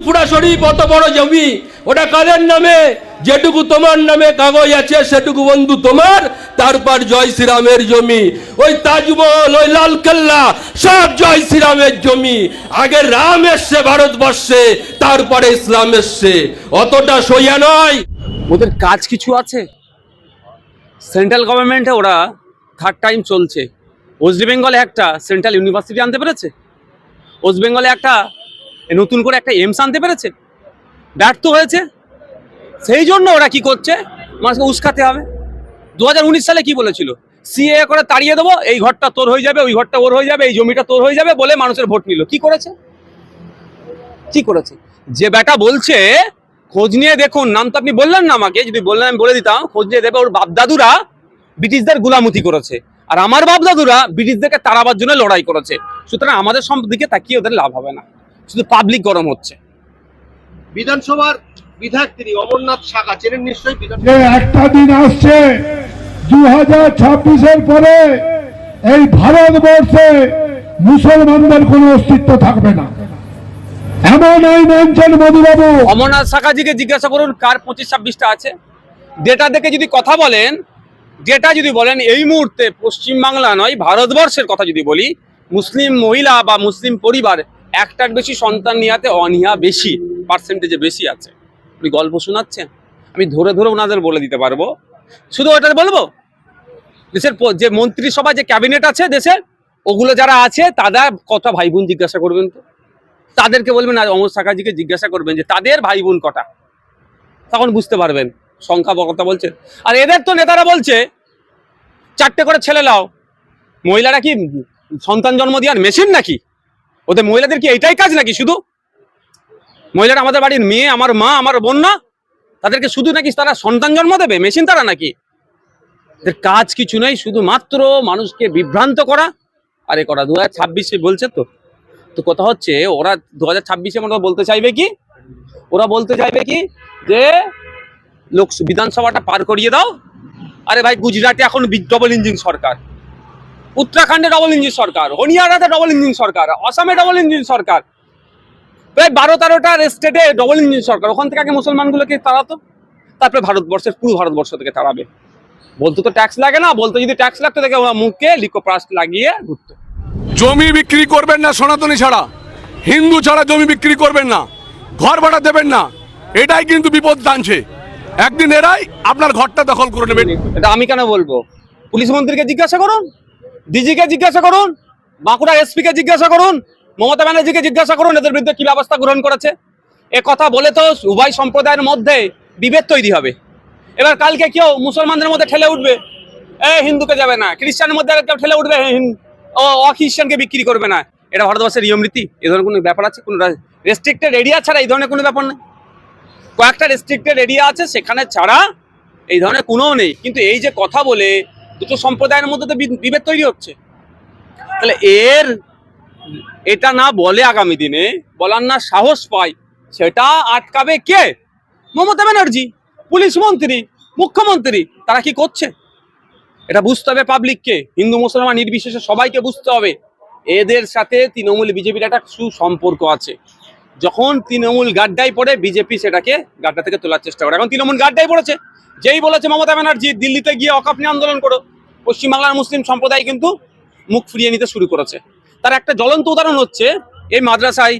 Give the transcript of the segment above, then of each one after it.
পুরা শরীফ অত বড় জমি। ওটা কাদের নামে? যেটুকু তোমার নামে কাগজ আছে, সেটুকু বন্ধু তোমার। তারপর জয় শ্রীরামের জমি। ওই তাজমহল, ওই লালকেল্লা, সব জয় শ্রীরামের জমি। আগে রাম এসছে ভারতবর্ষে, তারপরে ইসলাম এসছে। অতটা সইয়া নয়। ওদের কাজ কিছু আছে? সেন্ট্রাল গভর্নমেন্টে ওরা থার্ড টাইম চলছে। ওয়েস্ট বেঙ্গলে একটা, সেন্ট্রাল ইউনিভার্সিটি আনতে পেরেছে? ওয়েস্ট বেঙ্গলে একটা নতুন করে একটা এমস আনতে পেরেছে? ব্যর্থ হয়েছে? সেই জন্য ওরা কি করছে? মানুষকে উস্কাতে হবে। দু হাজার উনিশ সালে কি বলেছিল? সিএ করে তাড়িয়ে দেবো, এই ঘরটা তোর হয়ে যাবে, ওই ঘরটা ওর হয়ে যাবে, এই জমিটা তোর হয়ে যাবে বলে মানুষের ভোট নিল। কি করেছে? কি করেছে? যে বেটা বলছে, খোঁজ নিয়ে দেখুন, নাম তো আপনি বললেন না আমাকে, যদি বললেন আমি বলে দিতাম, খোঁজ নিয়ে দেবে ওর বাপদাদুরা ব্রিটিশদের গুলামতি করেছে। আর আমার বাপদাদুরা ব্রিটিশদেরকে তাড়াবার জন্য লড়াই করেছে। সুতরাং আমাদের দিকে তাকিয়ে ওদের লাভ হবে না। শুধু পাবলিক গরম হচ্ছে। বিধানসভার বিধায়ক তিনি অমরনাথ শাখা চেনেন নিশ্চয়ই একটা দিন আসছে দু হাজার ছাব্বিশের পরে এই ভারতবর্ষে মুসলমানদের কোনো অস্তিত্ব থাকবে না। এমন আইন আনছেন মধুবাবু অমরনাথ শাখাজিকে জিজ্ঞাসা করুন কার পঁচিশ ছাব্বিশটা আছে? ডেটা দেখে যদি কথা বলেন ডেটা যদি বলেন এই মুহূর্তে পশ্চিমবাংলা নয় ভারতবর্ষের কথা যদি বলি মুসলিম মহিলা বা মুসলিম পরিবার একটার বেশি সন্তান নেওয়াতে অনীহা বেশি পার্সেন্টেজে বেশি আছে। আপনি গল্প শোনাচ্ছেন, আমি ধরে ধরে ওনাদের বলে দিতে পারব। শুধু ওটা বলব? দেশের যে মন্ত্রিসভা, যে ক্যাবিনেট আছে দেশের, ওগুলো যারা আছে, তারা কত ভাই বোন জিজ্ঞাসা করবেন তো? তাদেরকে বলবেন, আর অমর শাখাজিকে জিজ্ঞাসা করবেন যে, তাদের ভাই বোন কটা? তখন বুঝতে পারবেন, সংখ্যা কথা বলছে। আর এদের তো নেতারা বলছে, চারটে করে ছেলে লাও মহিলারা কি সন্তান জন্ম দেওয়ার মেশিন নাকি? ওদের মহিলাদের কি এইটাই কাজ নাকি শুধু? মহিলারা আমাদের বাড়ির মেয়ে, আমার মা, আমার বোন না? তাদেরকে শুধু নাকি তারা সন্তান জন্ম দেবে? মেশিন তারা নাকি? এদের কাজ কিছু নেই, শুধুমাত্র মানুষকে বিভ্রান্ত করা। আর করা দু হাজার ছাব্বিশে বলছে তো। তো কথা হচ্ছে, ওরা দু হাজার ছাব্বিশে মনে বলতে চাইবে কি? ওরা বলতে চাইবে কি? যে লোক বিধানসভাটা পার করিয়ে দাও। আরে ভাই, গুজরাটে এখন ডবল ইঞ্জিন সরকার। উত্তরাখণ্ডে ডবল ইঞ্জিন সরকার হরিয়ানাতে ডবল ইঞ্জিন সরকার আসামে ডবল ইঞ্জিন সরকার। প্রায় বারো তেরোটা স্টেটে ডবল ইঞ্জিন সরকার। ওখান থেকে আগে মুসলমানগুলোকে তাড়াতো তারপরে ভারতবর্ষের পুরো ভারতবর্ষ থেকে তাড়াবে। বলতে তো ট্যাক্স লাগে না বলতে যদি ট্যাক্স লাগতো দেখে ওরা মুখে লিকোপ্রাস্ট লাগিয়ে ঘুরতো। জমি বিক্রি করবেন না সনাতনী ছাড়া। হিন্দু ছাড়া জমি বিক্রি করবেন না। ঘর ভাড়া দেবেন না। এটাই কিন্তু বিপদ টানছে। একদিন এরাই আপনার ঘরটা দখল করে নেবেন এটা আমি কেন বলব? পুলিশ মন্ত্রীকে জিজ্ঞাসা করুন। ডিজিকে জিজ্ঞাসা করুন, বাঁকুড়া এসপি কে জিজ্ঞাসা করুন, মমতা ব্যানার্জিকে জিজ্ঞাসা করুন, এদের বিরুদ্ধে কি ব্যবস্থা গ্রহণ করেছে। এ কথা বলে তো উভয় সম্প্রদায়ের মধ্যে বিভেদ তৈরি হবে। এবার কালকে কেউ মুসলমানদের মধ্যে ঠেলে উঠবে, এ হিন্দুকে যাবে না খ্রিস্টানের মধ্যে কেউ ঠেলে উঠবে ও অখ্রিস্টানকে বিক্রি করবে না। এটা ভারতবর্ষের নিয়ম রীতি এ ধরনের কোনো ব্যাপার আছে? কোনো রেস্ট্রিক্টেড এরিয়া ছাড়া এই ধরনের কোনো ব্যাপার নেই। কয়েকটা রেস্ট্রিক্টেড এরিয়া আছে, সেখানে ছাড়া এই ধরনের কোনো নেই। কিন্তু এই যে কথা বলে দুটো সম্প্রদায়ের মধ্যে তো বিভেদ তৈরি হচ্ছে। তাহলে এর, এটা না বলে আগামী দিনে বলার না সাহস পায়, সেটা আটকাবে কে? মমতা ব্যানার্জি, পুলিশ মন্ত্রী, মুখ্যমন্ত্রী, তারা কি করছে? এটা বুঝতে হবে পাবলিককে হিন্দু, মুসলমান, নির্বিশেষে সবাইকে বুঝতে হবে। এদের সাথে তৃণমূল, বিজেপির একটা সুসম্পর্ক আছে। যখন তৃণমূল গাড্ডায় পড়ে, বিজেপি সেটাকে গাড্ডা থেকে তোলার চেষ্টা করে। এখন তৃণমূল গাড্ডায় পড়েছে। যেই বলেছে মমতা ব্যানার্জি, দিল্লিতে গিয়ে অকাপনি আন্দোলন করো। পশ্চিমবাংলার মুসলিম সম্প্রদায় কিন্তু মুখ ফিরিয়ে নিতে শুরু করেছে। তার একটা জ্বলন্ত উদাহরণ হচ্ছে, এই মাদ্রাসায়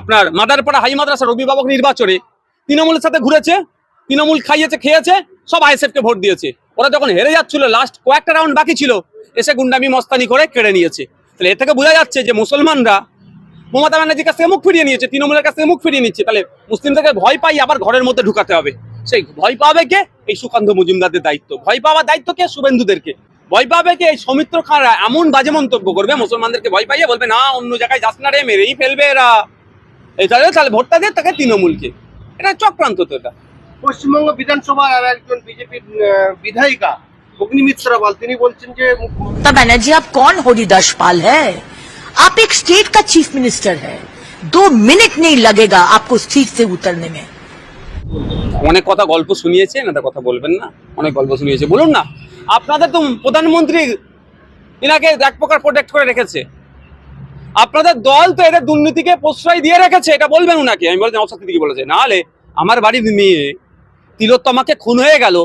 আপনার মাদারপাড়া হাই মাদ্রাসার অভিভাবক নির্বাচনে তৃণমূলের সাথে ঘুরেছে, তৃণমূল খাইয়েছে, খেয়েছে, সব আইএসএফ কে ভোট দিয়েছে। ওরা যখন হেরে যাচ্ছিল লাস্ট কয়েকটা রাউন্ড বাকি ছিল, এসে গুন্ডামি, মস্তানি করে কেড়ে নিয়েছে। তাহলে এ থেকে বোঝা যাচ্ছে যে মুসলমানরা মমতা ব্যানার্জির কাছ থেকে মুখ ফিরিয়ে নিয়েছে, তৃণমূলের কাছ থেকে মুখ ফিরিয়ে নিচ্ছে। তাহলে মুসলিমদেরকে ভয় পাই আবার ঘরের মধ্যে ঢুকাতে হবে। সেই ভয় পাবে কে এই সুকান্ত মজুমদারদের দায়িত্ব ভয় পাওয়ার দায়িত্ব কে শুভেন্দুদেরকে ভয় পাবে কে এই সৌমিত্র খানরা এমন বাজে মন্তব্য করবে মুসলমানদেরকে ভয় পাইয়ে বলবে না অন্য জায়গায় যাস না রে মেরেই ফেলবে এরা এই তাহলে তাহলে ভোটটা দিয়ে তাকে তৃণমূলকে এটা চক্রান্ত তো এটা পশ্চিমবঙ্গ বিধানসভার আর একজন বিজেপির বিধায়িকা অগ্নি মিত্রা পাল তিনি বলছেন যে মুখ্যমন্ত্রী ममता बनर्जी आप कौन हरिदास पाल है आप एक स्टेट का चीफ मिनिस्टर है दो मिनट नहीं लगेगा आपको सीट से उतरने में অনেক কথা গল্প শুনিয়েছে, না তা কথা বলবেন না। অনেক গল্প শুনিয়েছে। বলুন না, আপনাদের তো প্রধানমন্ত্রী এনাকে এক প্রকার প্রোটেক্ট করে রেখেছে। আপনাদের দল তো এদের দুর্নীতিকে প্রশ্রয় দিয়ে রেখেছে, এটা বলবেন উনাকে। আমি বলছি নওশাদ সিদ্দিকী বলেছে। নাহলে আমার বাড়ির মেয়ে তিলোত্তমাকে খুন হয়ে গেল।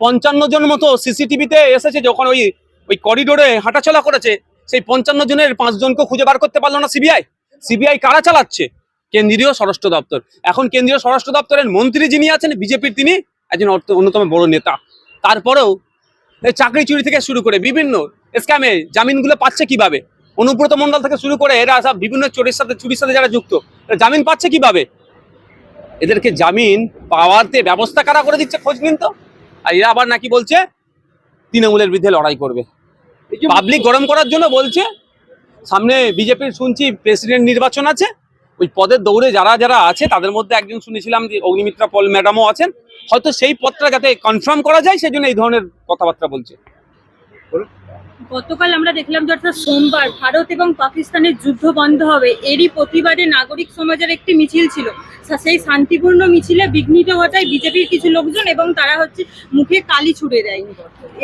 পঞ্চান্ন জন মতো সিসিটিভিতে এসেছে যখন ওই ওই করিডোরে হাঁটাচলা করেছে। সেই পঞ্চান্ন জনের পাঁচজনকে খুঁজে বার করতে পারল না সিবিআই। সিবিআই কারা চালাচ্ছে? কেন্দ্রীয় স্বরাষ্ট্র দপ্তর। এখন কেন্দ্রীয় স্বরাষ্ট্র দপ্তরের মন্ত্রী যিনি আছেন বিজেপির তিনি একজন অন্যতম বড় নেতা। তারপরেও এই চাকরি চুরি থেকে শুরু করে বিভিন্ন স্ক্যামে জামিনগুলো পাচ্ছে কীভাবে? অনুব্রত মন্ডল থেকে শুরু করে এরা সব বিভিন্ন চোরের সাথে চুরির সাথে যারা যুক্ত জামিন পাচ্ছে কীভাবে? এদেরকে জামিন পাওয়াতে ব্যবস্থা কারা করে দিচ্ছে খোঁজ নিন তো। আর এরা আবার নাকি বলছে তৃণমূলের বিরুদ্ধে লড়াই করবে। পাবলিক গরম করার জন্য বলছে সামনে বিজেপির শুনছি প্রেসিডেন্ট নির্বাচন আছে ওই পদের দৌড়ে যারা যারা আছে, তাদের মধ্যে একজন শুনেছিলাম যে অগ্নিমিত্রা পল ম্যাডামও আছেন। হয়তো সেই পদটা যাতে কনফার্ম করা যায় সেই জন্য এই ধরনের কথাবার্তা বলছে। গতকাল আমরা দেখলাম যে অর্থাৎ সোমবার ভারত এবং পাকিস্তানের যুদ্ধ বন্ধ হবে, এরই প্রতিবাদে নাগরিক সমাজের একটি মিছিল ছিল। সেই শান্তিপূর্ণ মিছিলে বিঘ্নিত ঘটায় বিজেপির কিছু লোকজন এবং তারা হচ্ছে মুখে কালি ছুড়ে দেয়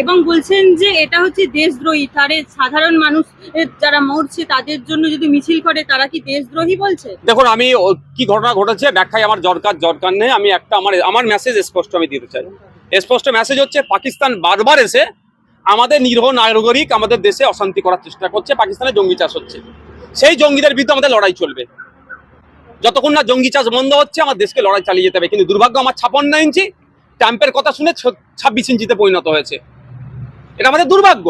এবং বলছেন যে এটা হচ্ছে দেশদ্রোহী, তারে সাধারণ মানুষ যারা মরছে তাদের জন্য যদি মিছিল করে তারা কি দেশদ্রোহী বলছে? দেখুন, আমি কি ঘটনা ঘটেছে ব্যাখ্যায় আমার দরকার দরকার নেই। আমি একটা, আমার আমার মেসেজ স্পষ্ট আমি দিতে চাই। স্পষ্ট মেসেজ হচ্ছে, পাকিস্তান বারবার এসে আমাদের নিরহ নাগরিক আমাদের দেশে অশান্তি করার চেষ্টা করছে, পাকিস্তানে জঙ্গি চাষ হচ্ছে। সেই জঙ্গিদের বিরুদ্ধে আমাদের লড়াই চলবে। যতক্ষণ না জঙ্গি চাষ বন্ধ হচ্ছে আমার দেশকে লড়াই চালিয়ে যেতে হবে। কিন্তু দুর্ভাগ্য, আমার ছাপান্ন ইঞ্চি ট্যাম্পের কথা শুনে ছাব্বিশ ইঞ্চিতে পরিণত হয়েছে। এটা আমাদের দুর্ভাগ্য।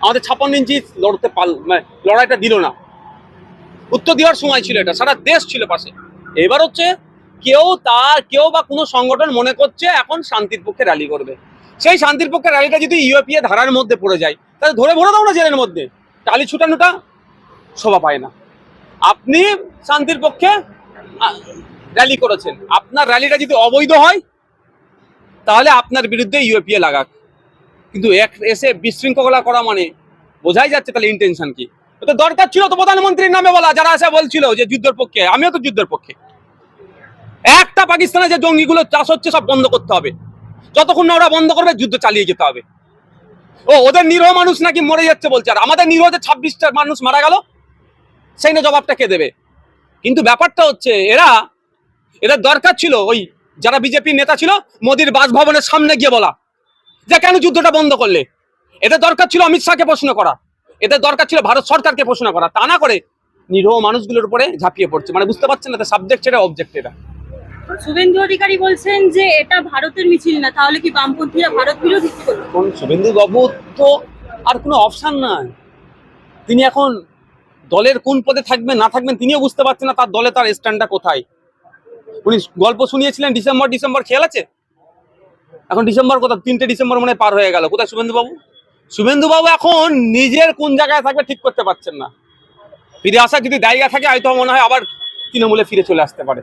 আমাদের ছাপান্ন ইঞ্চি লড়তে মানে লড়াইটা দিল না। উত্তর দেওয়ার সময় ছিল এটা, সারা দেশ ছিল পাশে। এবার হচ্ছে কেউ তার কেউ বা কোনো সংগঠন মনে করছে এখন শান্তির পক্ষে র্যালি করবে। সেই শান্তির পক্ষে র্যালিটা যদি ইউএপিএ ধারার মধ্যে পড়ে যায়, তাহলে ধরে ভরে দাও না জেলের মধ্যে। টালি ছুটানোটা শোভা পায় না। আপনি শান্তির পক্ষে র্যালি করেছেন। আপনার র্যালিটা যদি অবৈধ হয়, তাহলে আপনার বিরুদ্ধে ইউএপিএ লাগাক। কিন্তু এক এসে বিশৃঙ্খলা করা মানে বোঝাই যাচ্ছে তাহলে ইন্টেনশন কি। তো দরকার ছিল তো প্রধানমন্ত্রীর নামে বলা, যারা এসে বলছিল যে যুদ্ধের পক্ষে, আমিও তো যুদ্ধের পক্ষে। একটা পাকিস্তানে যে জঙ্গিগুলো চাষ হচ্ছে সব বন্ধ করতে হবে। যতক্ষণ না ওরা বন্ধ করবে, যুদ্ধ চালিয়ে যেতে হবে। ও, ওদের নিরহ মানুষ নাকি মরে যাচ্ছে বলছে আর। আমাদের নিরহ যে ছাব্বিশটা মানুষ মারা গেল, সেই না জবাবটা কে দেবে? কিন্তু ব্যাপারটা হচ্ছে, এরা, এদের দরকার ছিল ওই যারা বিজেপির নেতা ছিল, মোদির বাসভবনের সামনে গিয়ে বলা যে, কেন যুদ্ধটা বন্ধ করলে? এদের দরকার ছিল অমিত শাহকে প্রশ্ন করা। এদের দরকার ছিল ভারত সরকারকে প্রশ্ন করা। তা না করে নিরহ মানুষগুলোর উপরে ঝাঁপিয়ে পড়ছে। মানে বুঝতে পারছেন না সাবজেক্ট এটা অবজেক্ট এটা শুভেন্দু অধিকারী বলছেন যে এটা ভারতের মিছিল না, তাহলে কি বামপন্থীরা ভারত বিরোধী? কি শুভেন্দু বাবু তো আর কোনো অপশান নাই। তিনি এখন দলের কোন পদে থাকবেন, না থাকবেন তিনিও বুঝতে পারছেন না তার দলে তার স্ট্যান্ডটা কোথায়। উনি গল্প শুনিয়েছিলেন ডিসেম্বর ডিসেম্বর খেয়াল আছে? এখন ডিসেম্বর কোথায়? তিনটে ডিসেম্বর মনে পার হয়ে গেল। কোথায় শুভেন্দু বাবু? শুভেন্দু বাবু এখন নিজের কোন জায়গায় থাকবে ঠিক করতে পারছেন না। ফিরে আসার যদি জায়গা থাকে, হয়তো মনে হয় আবার তৃণমূলে ফিরে চলে আসতে পারে।